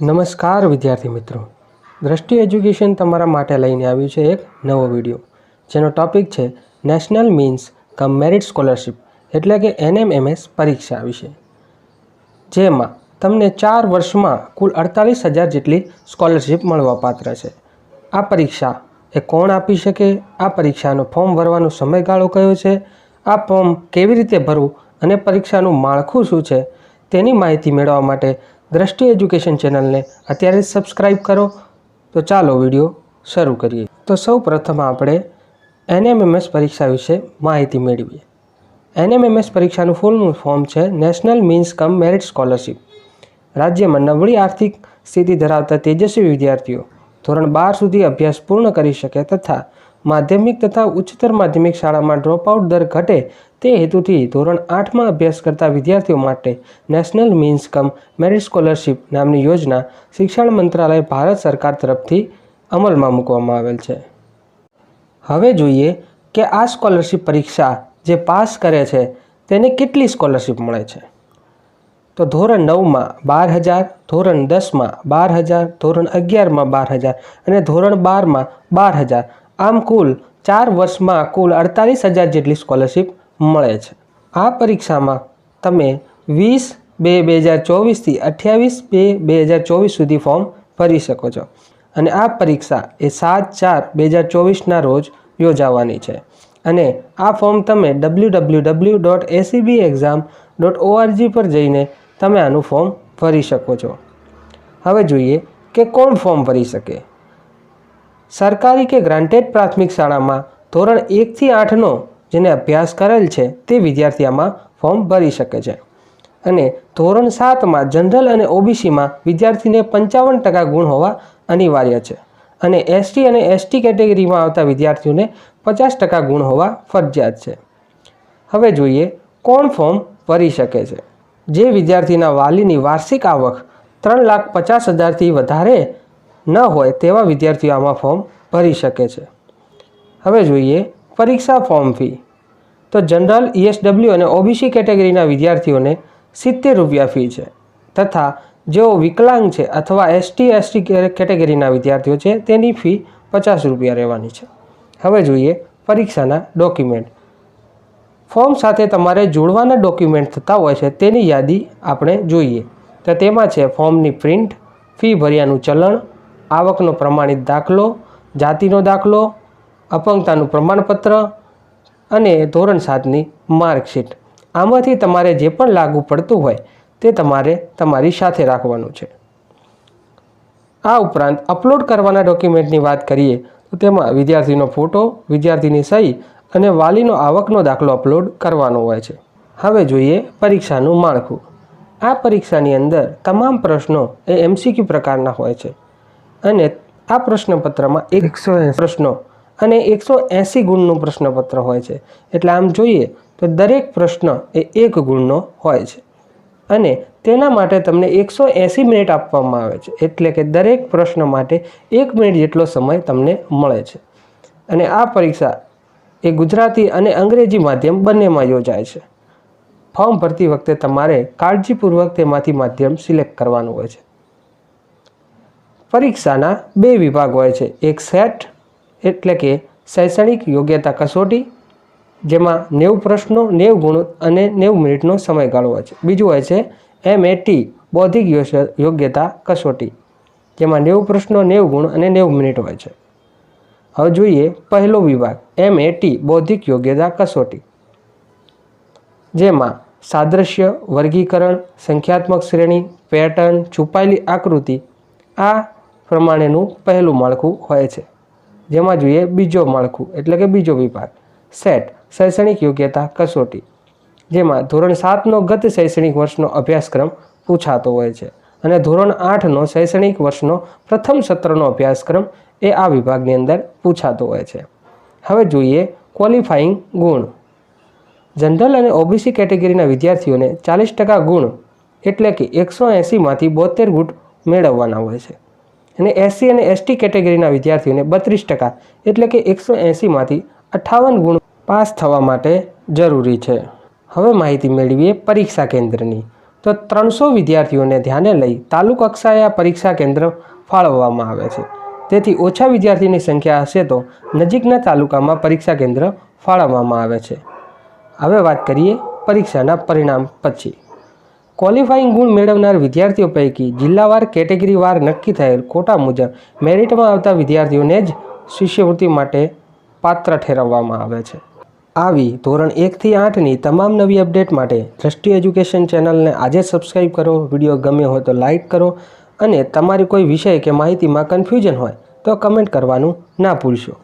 નમસ્કાર વિદ્યાર્થી મિત્રો. દ્રષ્ટિ એજ્યુકેશન તમારા માટે લઈને આવ્યું છે એક નવો વીડિયો, જેનો ટોપિક છે national means cum merit scholarship, એટલે કે એનએમએમએસ પરીક્ષા વિશે, જેમાં તમને ચાર વર્ષમાં કુલ અડતાલીસ હજાર જેટલી સ્કોલરશિપ મળવાપાત્ર છે. આ પરીક્ષા એ કોણ આપી શકે? આ પરીક્ષાનો ફોર્મ ભરવાનો સમયગાળો કયો છે? આ ફોર્મ કેવી રીતે ભરવું અને પરીક્ષાનું માળખું શું છે? તેની માહિતી મેળવવા માટે દ્રષ્ટિ એજ્યુકેશન ચેનલને અત્યારે સબસ્ક્રાઈબ કરો. તો ચાલો વીડિયો શરૂ કરીએ. તો સૌ પ્રથમ આપણે એનએમએમએસ પરીક્ષા વિશે માહિતી મેળવીએ. એનએમએમએસ પરીક્ષાનું ફૂલ ફોર્મ છે national means cum merit scholarship. રાજ્યમાં નબળી આર્થિક સ્થિતિ ધરાવતા તેજસ્વી વિદ્યાર્થીઓ ધોરણ બાર સુધી અભ્યાસ પૂર્ણ કરી શકે તથા માધ્યમિક તથા ઉચ્ચતર માધ્યમિક શાળામાં ડ્રોપઆઉટ દર ઘટે તે હેતુથી ધોરણ આઠમાં અભ્યાસ કરતા વિદ્યાર્થીઓ માટે national means cum merit scholarship નામની યોજના શિક્ષણ મંત્રાલય ભારત સરકાર તરફથી અમલમાં મૂકવામાં આવેલ છે. હવે જોઈએ કે આ સ્કોલરશિપ પરીક્ષા જે પાસ કરે છે તેને કેટલી સ્કોલરશિપ મળે છે? તો ધોરણ નવમાં બાર હજાર, ધોરણ દસમાં બાર હજાર, ધોરણ અગિયારમાં બાર હજાર અને ધોરણ બારમાં બાર હજાર આમ કુલ ચાર વર્ષમાં કુલ અડતાલીસ હજાર જેટલી સ્કોલરશિપ મળે છે. આ પરીક્ષામાં તમે વીસ બે બે હજાર ચોવીસથી અઠ્યાવીસ બે બે હજાર ચોવીસ સુધી ફોર્મ ભરી શકો છો. અને આ પરીક્ષા એ સાત ચાર બે હજાર ચોવીસના રોજ યોજાવાની છે. અને આ ફોર્મ તમે W W W dot ACB exam dot ORG પર જઈને તમે આનું ફોર્મ ભરી શકો છો. હવે જોઈએ કે કોણ ફોર્મ ભરી શકે. સરકારી કે ગ્રાન્ટેડ પ્રાથમિક શાળામાં ધોરણ એકથી આઠનો જેને અભ્યાસ કરેલ છે તે વિદ્યાર્થી આમાં ફોર્મ ભરી શકે છે. અને ધોરણ સાતમાં જનરલ અને ઓબીસીમાં વિદ્યાર્થીને પંચાવન ટકા ગુણ હોવા અનિવાર્ય છે. અને એસટી અને એસટી કેટેગરીમાં આવતા વિદ્યાર્થીઓને પચાસ ટકા ગુણ હોવા ફરજિયાત છે. હવે જોઈએ કોણ ફોર્મ ભરી શકે છે. જે વિદ્યાર્થીના વાલીની વાર્ષિક આવક ત્રણ લાખ પચાસ હજારથી વધારે ન હોય તેવા વિદ્યાર્થીઓ આમાં ફોર્મ ભરી શકે છે. હવે જોઈએ પરીક્ષા ફોર્મ ફી તો જનરલ ઈએસડબલ્યુ અને ઓબીસી કેટેગરીના વિદ્યાર્થીઓને સિત્તેર રૂપિયા ફી છે તથા જેઓ વિકલાંગ છે અથવા એસટી એસટી કેટેગરીના વિદ્યાર્થીઓ છે તેની ફી પચાસ રૂપિયા રહેવાની છે. હવે જોઈએ પરીક્ષાના ડોક્યુમેન્ટ ફોર્મ સાથે તમારે જોડવાના ડોક્યુમેન્ટ થતા હોય છે તેની યાદી આપણે જોઈએ. તો તેમાં છે ફોર્મની પ્રિન્ટ ફી ભર્યાનું ચલણ આવકનો પ્રમાણિત દાખલો, જાતિનો દાખલો, અપંગતાનું પ્રમાણપત્ર અને ધોરણ સાતની માર્કશીટ. આમાંથી તમારે જે પણ લાગુ પડતું હોય તે તમારે તમારી સાથે રાખવાનું છે. આ ઉપરાંત અપલોડ કરવાના ડોક્યુમેન્ટની વાત કરીએ તો તેમાં વિદ્યાર્થીનો ફોટો, વિદ્યાર્થીની સહી અને વાલીનો આવકનો દાખલો અપલોડ કરવાનો હોય છે. હવે જોઈએ પરીક્ષાનું માળખું. આ પરીક્ષાની અંદર તમામ પ્રશ્નો એ એમસીક્યુ પ્રકારના હોય છે. અને આ પ્રશ્નપત્રમાં એકસો પ્રશ્નો અને એકસો એંસી ગુણનું પ્રશ્નપત્ર હોય છે. એટલે આમ જોઈએ તો દરેક પ્રશ્ન એ એક ગુણનો હોય છે. અને તેના માટે તમને એકસો એંસી મિનિટ આપવામાં આવે છે. એટલે કે દરેક પ્રશ્ન માટે એક મિનિટ જેટલો સમય તમને મળે છે. અને આ પરીક્ષા એ ગુજરાતી અને અંગ્રેજી માધ્યમ બંનેમાં યોજાય છે. ફોર્મ ભરતી વખતે તમારે કાળજીપૂર્વક તેમાંથી માધ્યમ સિલેક્ટ કરવાનું હોય છે. પરીક્ષાના બે વિભાગ હોય છે. એક સેટ એટલે કે શૈક્ષણિક યોગ્યતા કસોટી, જેમાં નેવું પ્રશ્નો, નેવું ગુણ અને નેવું મિનિટનો સમયગાળો હોય છે. બીજું હોય છે એમ એ ટી બૌદ્ધિક યોગ્યતા કસોટી, જેમાં નેવું પ્રશ્નો, નેવું ગુણ અને નેવું મિનિટ હોય છે. હવે જોઈએ પહેલો વિભાગ એમ એ ટી બૌદ્ધિક યોગ્યતા કસોટી, જેમાં સાદ્રશ્ય, વર્ગીકરણ, સંખ્યાત્મક શ્રેણી, પેટર્ન, છુપાયેલી આકૃતિ, આ પ્રમાણેનું પહેલું માળખું હોય છે. જેમાં જોઈએ બીજો માળખું, એટલે કે બીજો વિભાગ. સેટ, શૈક્ષણિક યોગ્યતા, કસોટી. જેમાં ધોરણ સાતનો ગત શૈક્ષણિક વર્ષનો અભ્યાસક્રમ પૂછાતો હોય છે અને ધોરણ આઠનો શૈક્ષણિક વર્ષનો પ્રથમ સત્રનો અભ્યાસક્રમ એ આ વિભાગની અંદર પૂછાતો હોય છે. હવે જોઈએ ક્વોલિફાઈંગ ગુણ. જનરલ અને ઓબીસી કેટેગરીના વિદ્યાર્થીઓને ચાલીસ ટકા ગુણ, એટલે કે એકસો એંસીમાંથી બોતેર ગુણ મેળવવાના હોય છે. અને એસસી અને એસટી કેટેગરીના વિદ્યાર્થીઓને બત્રીસ ટકા એટલે કે એકસો એંસીમાંથી અઠ્ઠાવન ગુણ પાસ થવા માટે જરૂરી છે. હવે માહિતી મેળવીએ પરીક્ષા કેન્દ્રની. તો ત્રણસો વિદ્યાર્થીઓને ધ્યાને લઈ તાલુકા કક્ષાએ આ પરીક્ષા કેન્દ્ર ફાળવવામાં આવે છે. તેથી ઓછા વિદ્યાર્થીની સંખ્યા હશે તો નજીકના તાલુકામાં પરીક્ષા કેન્દ્ર ફાળવવામાં આવે છે. હવે વાત કરીએ પરીક્ષાના પરિણામ પછી. ક્વોલિફાઈંગ ગુણ મેળવનાર વિદ્યાર્થીઓ પૈકી જિલ્લાવાર કેટેગરીવાર નક્કી થયેલ કોટા મુજબ મેરિટમાં આવતા વિદ્યાર્થીઓને જ શિષ્યવૃત્તિ માટે પાત્ર ઠેરવવામાં આવે છે. આવી ધોરણ એકથી આઠની તમામ નવી અપડેટ માટે દ્રષ્ટિ એજ્યુકેશન ચેનલને આજે સબસ્ક્રાઈબ કરો, વીડિયો ગમ્યો હોય તો લાઈક કરો અને તમારી કોઈ વિષય કે માહિતીમાં કન્ફ્યુઝન હોય તો કમેન્ટ કરવાનું ના ભૂલશો.